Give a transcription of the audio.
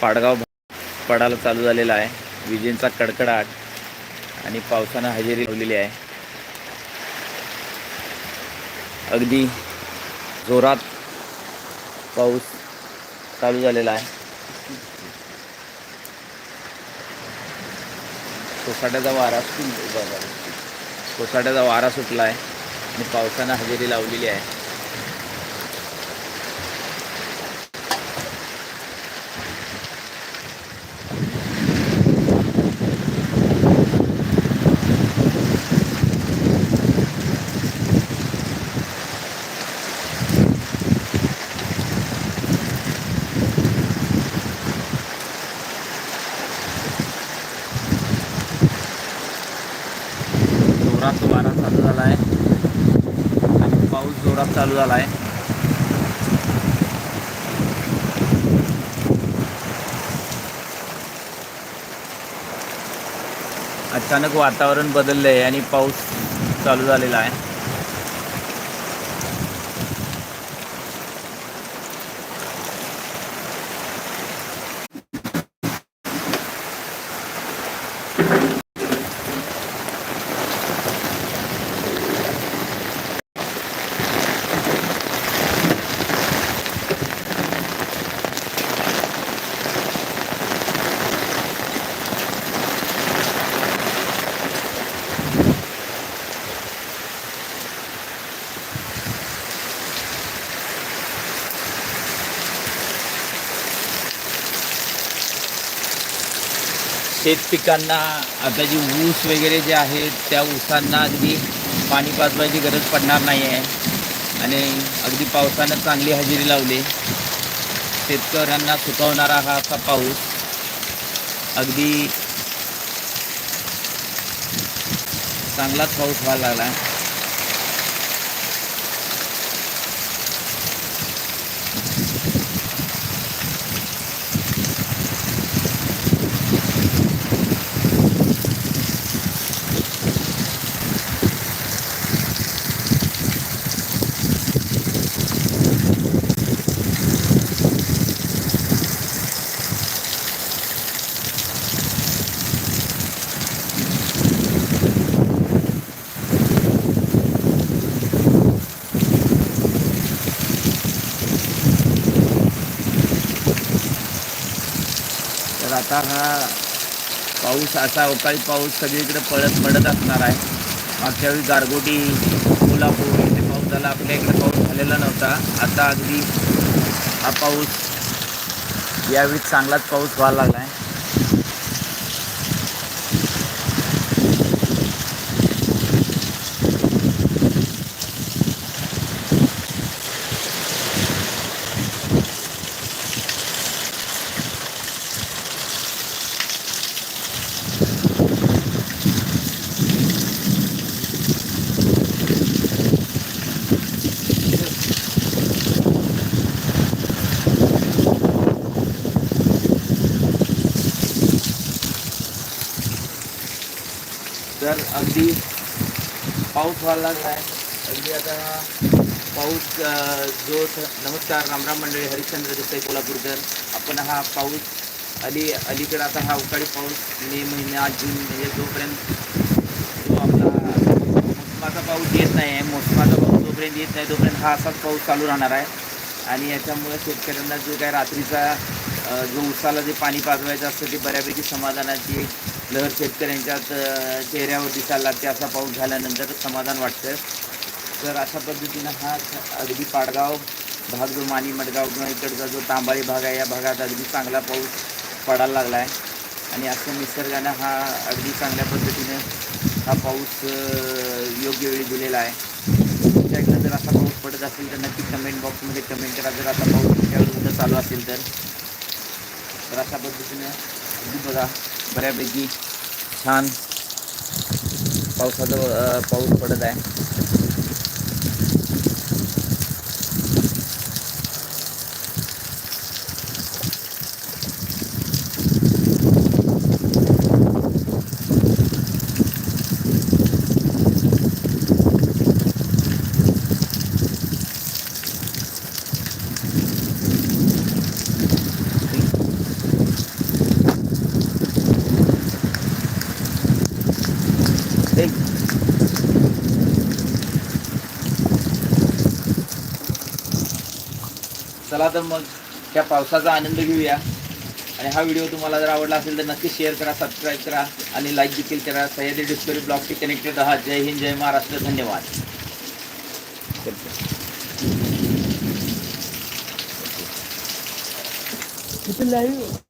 पाडगाव पडायला चालू झालेला आहे. विजेंचा कडकडाट आणि पावसानं हजेरी लावलेली आहे. अगदी जोरात पाऊस चालू झालेला आहे. सोसाट्याचा वारा सुट सोसाट्याचा वारा सुटला आहे आणि पावसानं हजेरी लावलेली आहे जोरात वारा चालू झाला आहे आणि पाऊस जोरात चालू झाला आहे अचानक वातावरण बदललं आहे आणि पाऊस चालू झालेला आहे. शेत पिकांना आता जी ऊस वगैरे जे आहेत त्या ऊसांना अगदी पाणी पाजवायची गरज पडणार नाही आहे आणि अगदी पावसानं चांगली हजेरी लावली. शेतकऱ्यांना सुकवणारा हा असा पाऊस. अगदी चांगलाच पाऊस व्हायला लागला तर आता हा पाऊस असा अवकाळी पाऊस सगळीकडे पडत पडत असणार आहे. मागच्या वेळी गारगोटी कोल्हापूर इथे पाऊस झाला. आपल्या इकडे पाऊस झालेला नव्हता. आता अगदी हा पाऊस यावेळी चांगलाच पाऊस व्हायला लागला आहे तर अगदी पाऊस व्हायला लागला आहे अगदी आता पाऊस जो थ- नमस्कार रामराम मंडळी हरिश्चंद्र देसाई कोल्हापूरकर. आपण हा पाऊस अली अलीकडे आता हा अवकाळी पाऊस मे महिना जून म्हणजे जोपर्यंत जो आपला मोसमाचा पाऊस येत नाही आहे मोसमाचा पाऊस जोपर्यंत येत नाही तोपर्यंत हा असाच पाऊस चालू राहणार आहे. आणि याच्यामुळे शेतकऱ्यांना जो काय रात्रीचा जो उसाला जे पाणी पाजवायचं असतं ते बऱ्यापैकी समाधानाची लहर शेतकऱ्यांच्या चेहऱ्यावर दिसायला लागते असा पाऊस झाल्यानंतर समाधान वाटतं. तर अशा पद्धतीनं हा अगदी पाडगाव भाग जो मानी मडगाव किंवा इकडचा जो तांबाळी भाग आहे या भागात अगदी चांगला पाऊस पडायला लागला आहे आणि असं निसर्गानं हा अगदी चांगल्या पद्धतीनं हा पाऊस योग्य वेळी दिलेला आहे. तुमच्या इकडं जर असा पाऊस पडत असेल तर नक्की कमेंट बॉक्समध्ये कमेंट करा. जर असा पाऊस तुमच्याकडे कुठं चालू असेल तर. तर अशा पद्धतीनं अगदी बघा बऱ्यापैकी छान पावसाचं पाऊस पडत आहे. चला तर मग त्या पावसाचा आनंद घेऊया. आणि हा व्हिडिओ तुम्हाला जर आवडला असेल तर नक्की शेअर करा सबस्क्राईब करा आणि लाईक देखील करा. सह्याद्री डिस्कवरी ब्लॉगशी कनेक्टेड आहात जय हिंद जय महाराष्ट्र. धन्यवाद. लाईव्ह